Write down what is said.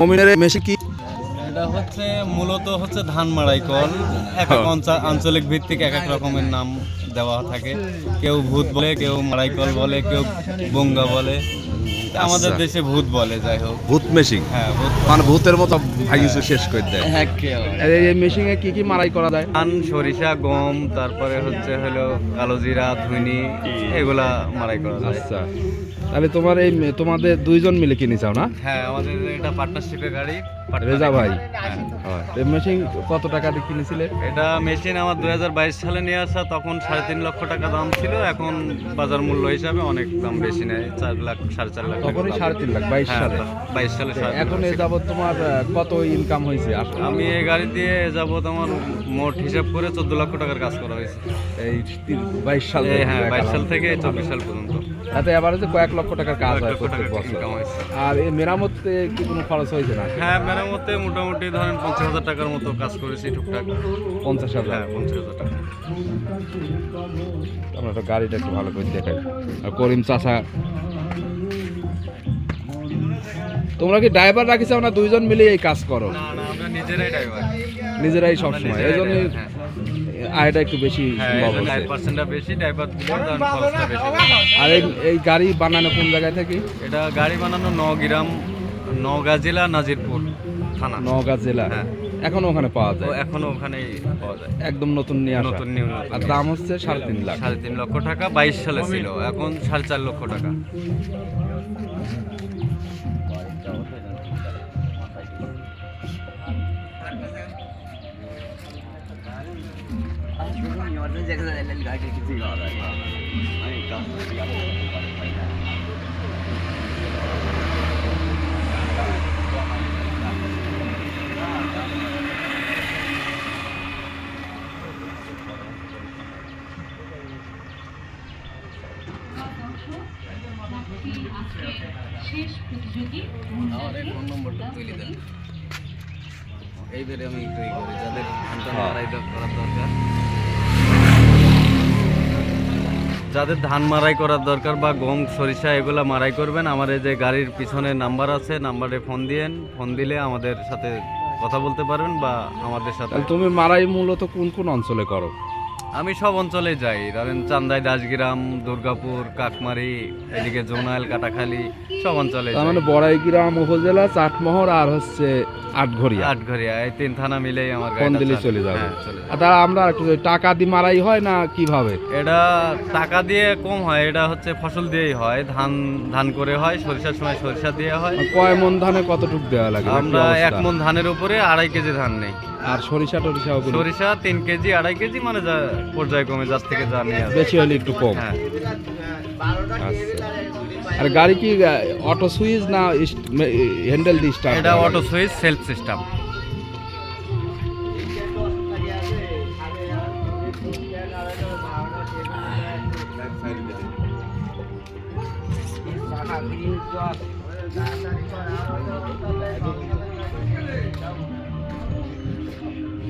মমিনের মেশিন কি এটা হচ্ছে মূলত হচ্ছে ধান মাড়াই কল। এক এক আঞ্চলিক ভিত্তিক এক এক রকমের নাম দেওয়া থাকে। কেউ ভূত বলে কেউ মাড়াই কল বলে কেউ বঙ্গা বলে। আমাদের আচ্ছা। দেশে ভূত বলে যাই হোক। ভূত মেশিং হ্যাঁ মানে ভূতের মতো ভাগিছে শেষ করে দেয়। হ্যাঁ কেউ এই মেশিনে কি কি মারাই করা যায়? ধান সরিষা গম তারপরে হচ্ছে হলো কালো জিরা ধুনি এগুলা মারাই করা যায়। আচ্ছা। তাহলে তোমার এই তোমাদের দুইজন মিলে কিনে চাও না? হ্যাঁ আমাদের এটা পার্টনারশিপের গাড়ি। রেজা ভাই। হ্যাঁ। মেশিন কত টাকা দিয়ে কিনেছিলে? এটা মেশিন আমার দুই হাজার বাইশ সালে নিয়ে আসা তখন সাড়ে তিন লক্ষ টাকা দাম ছিল এখন বাজার মূল্য হিসাবে অনেক দাম বেশি নেয় চার লাখ সাড়ে চার লাখ তখনই সাড়ে তিন লাখ বাইশ হ্যাঁ, সালে। বাইশ সালে এখন এ যাবৎ তোমার কত ইনকাম হয়েছে? আমি এই গাড়ি দিয়ে যাবত আমার মোট হিসাব করে চোদ্দ লক্ষ টাকার কাজ করা হয়েছে। এই তিন- বাইশ সাল হ্যাঁ বাইশ সাল থেকে চব্বিশ সাল পর্যন্ত। তাতে এবারে কয়েক লক্ষ টাকার কাজ হয় প্রত্যেক বছর। আর এই মেরামতে কি কোনো খরচ হয়েছে না? হ্যাঁ মেরামতে মোটামুটি ধরেন পঞ্চাশ হাজার টাকার মতো কাজ করেছি টুকটাক। পঞ্চাশ হাজার? হ্যাঁ পঞ্চাশ হাজার টাকা। আমরা তো গাড়িটা একটু ভালো করে দেখাই। আর করিম চাষা তোমরা কি ড্রাইভার রাখিছো না দুইজন মিলে এই কাজ করো? না না আমরা নিজেরাই ড্রাইভার। নিজেরাই সবসময় এই জন্য আয়টা একটু বেশি হ্যাঁ। আর এই এই গাড়ি বানানো কোন জায়গায় থেকে? এটা গাড়ি বানানো নগ্রাম নওগাঁ জেলা নাজিরপুর থানা। নওগাঁ জেলা। হ্যাঁ। এখনও ওখানে পাওয়া তো যায় এখনও ওখানেই পাওয়া যায়। একদম নতুন নিয়ে আসা। নতুন নিউ আর দাম হচ্ছে সাড়ে তিন লাখ। সাড়ে তিন লক্ষ টাকা বাইশ সালে ছিল। এখন সাড়ে চার লক্ষ টাকা। শেষ প্রতিযোগী ফোন নম্বরটা তুলে দেন। এইবারে আমি একটু করি যাদের হ্যাঁ। মারাই করার দরকার যাদের ধান মারাই করার দরকার বা গম সরিষা এগুলো মারাই করবেন আমার এই যে গাড়ির পিছনে নাম্বার আছে নাম্বারে ফোন দিয়েন ফোন দিলে আমাদের সাথে কথা বলতে পারবেন বা আমাদের সাথে তুমি মারাই মূলত কোন কোন অঞ্চলে করো আমি সব অঞ্চলে যাই। ধরেন চান্দাই দাসগ্রাম দুর্গাপুর কাকমারি এদিকে জোনাইল কাটাখালী সব অঞ্চলে তার মানে বড়াইগ্রাম উপজেলা চাটমোহর আর হচ্ছে আটঘরিয়া। আটঘরিয়া এই তিন থানা মিলেই আমার ফোন দিলে চলে। চলে যাবে। হ্যাঁ, আর তারা আমরা একটু টাকা দিয়ে মারাই হয় না কীভাবে? এটা টাকা দিয়ে কম হয় এটা হচ্ছে ফসল দিয়েই হয়। ধান ধান করে হয় সরিষার সময় সরিষা দিয়ে হয়। কয় মন ধানে কতটুক দেওয়া লাগে? আমরা এক মন ধানের উপরে আড়াই কেজি ধান নেই। আর সরিষা টরিষা সরিষা তিন কেজি আড়াই কেজি মানে যা পর্যায়ক্রমে যার থেকে যা নিয়ে আসে। বেশি হলে একটু কম। হ্যাঁ। আচ্ছা। আর গাড়ি কি অটো সুইচ না হ্যান্ডেল দি স্টার্ট এটা auto switch self system Thank you.